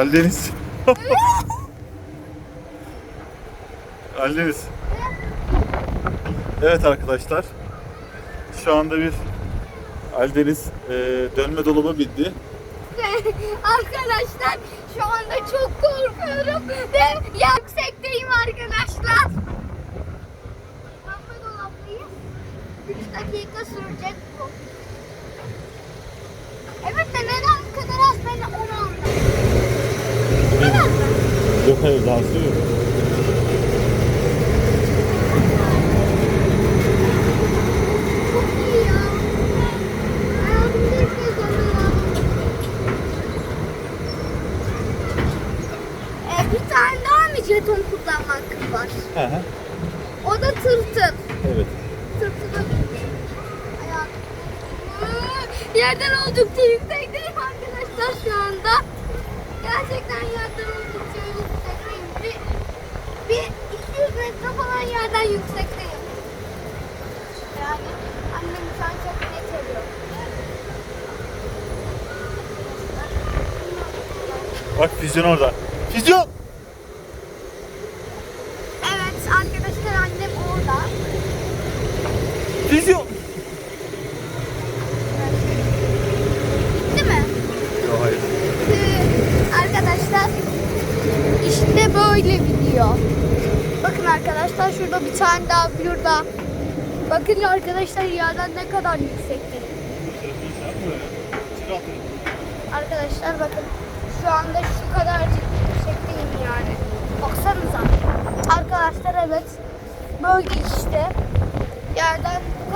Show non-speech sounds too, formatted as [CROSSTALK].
Ali Deniz. [LAUGHS] Ali Deniz. Evet arkadaşlar. Şu anda bir Ali Deniz e, dönme dolaba bindi. [LAUGHS] arkadaşlar şu anda çok korkuyorum ve yüksekteyim arkadaşlar. Pembe dolaptayız. 3 dakika sürecek bu. Evet de neden bu kadar az ben onu anlamadım. Bu kadar mı? Yok hayır daha yok. Kez dönüyorum. Ee, bir tane daha mı jeton kullanma hakkım var? Hı hı. O da tırtıl. Evet. Iıı, Yerden oldukça yüksekteyim arkadaşlar şu anda. Gerçekten yerden yüksekteyim. Bir, bir 200 falan yerden yüksekteyim. Yani annem şu an çok net ediyor. Bak füzyon orada. Füzyon! Evet arkadaşlar annem orada. Füzyon! Değil mi? Yok hayır. Ee, arkadaşlar işte böyle gidiyor. Bakın arkadaşlar şurada bir tane daha burada. Bakın arkadaşlar yerden ne kadar yüksekte. Arkadaşlar bakın şu anda şu kadarcık yüksekteyim yani. Baksanıza. Arkadaşlar evet böyle işte yerden